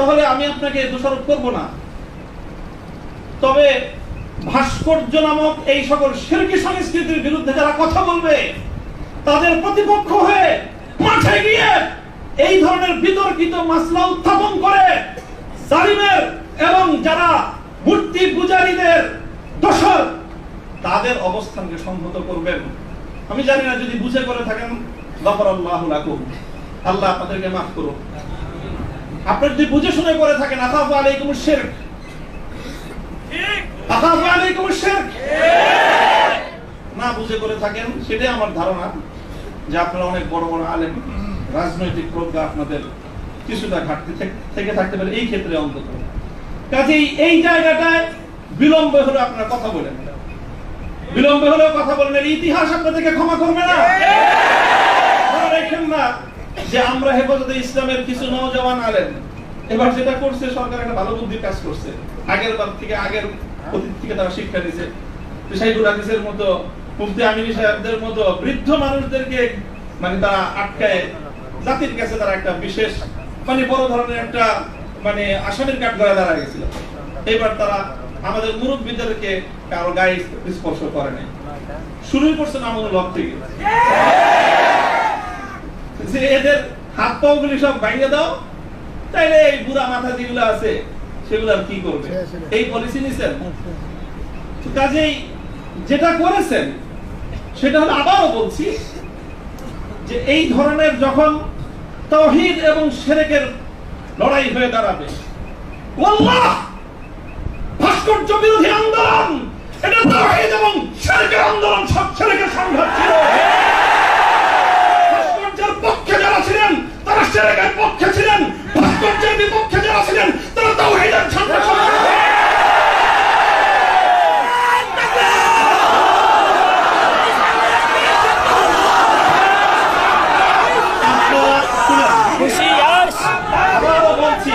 তাহলে আমি আপনাকে দোষারোপ করব না। তবে ভাস্কর্য নামক এই সকল শিল্পী সংস্কৃতির বিরুদ্ধে যারা কথা বলবে, তাদের প্রতিপক্ষ হয়ে মাঠে গিয়ে এই ধরনের বিতর্কিত মাসলা উত্থাপন করে জালিমের এবং যারা মূর্তি পূজারীদের দোষর, তাদের অবস্থানকে সংহত করবেন। আমি জানি না যদি বুঝে করে থাকেন, গফরাল্লাহু লাকুম। আল্লাহ আপনাদেরকে মাফ করুন আপনি যদি বুঝে শুনে করে থাকেন, আখাফু আলাইকুম শিরক। আখাফু আলাইকুম শিরক। না বুঝে করে থাকেন, সেটাই আমার ধারণা যে আপনারা অনেক বড় বড় আলেম, রাজনৈতিক প্রজ্ঞা আপনাদের কিছুটা ঘাটতি থেকে- থেকে থাকতে পারে, এই ক্ষেত্রে অন্তত। কাজেই এই জায়গাটায় বিলম্ব হলে আপনারা কথা বলেন। বিলম্ব হলেও কথা বলেন ইতিহাস আপনাদেরকে ক্ষমা করবে না। রাখেন না যে আমরা হেফাজতে ইসলামের কিছু নওজওয়ান আলেন এবার যেটা করছে, সরকার একটা ভালো বুদ্ধির কাজ করছে। আগের বার থেকে, আগের অতীত থেকে তারা শিক্ষা শাহিদুল হাদিসের মতো, মুফতি আমিনী সাহেবদের মতো বৃদ্ধ মানুষদেরকে মানে তারা আটকায়। জাতির কাছে তারা একটা বিশেষ মানে বড় ধরনের একটা মানে আসামির কাঠ দাঁড়া গেছিল। এবার তারা আমাদের মুরব্বীদেরকে কারও গায়ে স্পর্শ করে নাই। শুরুই করছে নামুল হক থেকে। যে এদের হাত পাও গুলি সব ভাঙে দাও তাইলে এই বুড়া মাথা যেগুলো আছে সেগুলো কি করবে? এই পলিসি নিছেন? কাজেই যেটা করেছেন সেটা হলো আবারও বলছি যে এই ধরনের যখন তৌহিদ এবং সেরেকের লড়াই হয়ে দাঁড়াবে ভাস্কর্য বিরোধী আন্দোলন! এটা তৌহিদ এবং সেরেকের আন্দোলন সব সেরেকের সংঘাত ছিল ভাস্কর্যের পক্ষে যারা ছিলেন তারা সেরেকের পক্ষে ছিলেন ভাস্কর্যের বিপক্ষে যারা ছিলেন তারা তাওহীদের সংঘাত আবারও বলছি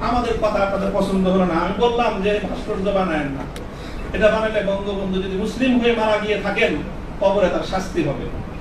আমাদের কথা আপনাদের পছন্দ হলো না। আমি বললাম যে, ভাস্কর্য বানায় না। এটা বানালে বঙ্গবন্ধু যদি মুসলিম হয়ে মারা গিয়ে থাকেন, কবরে তার শাস্তি হবে।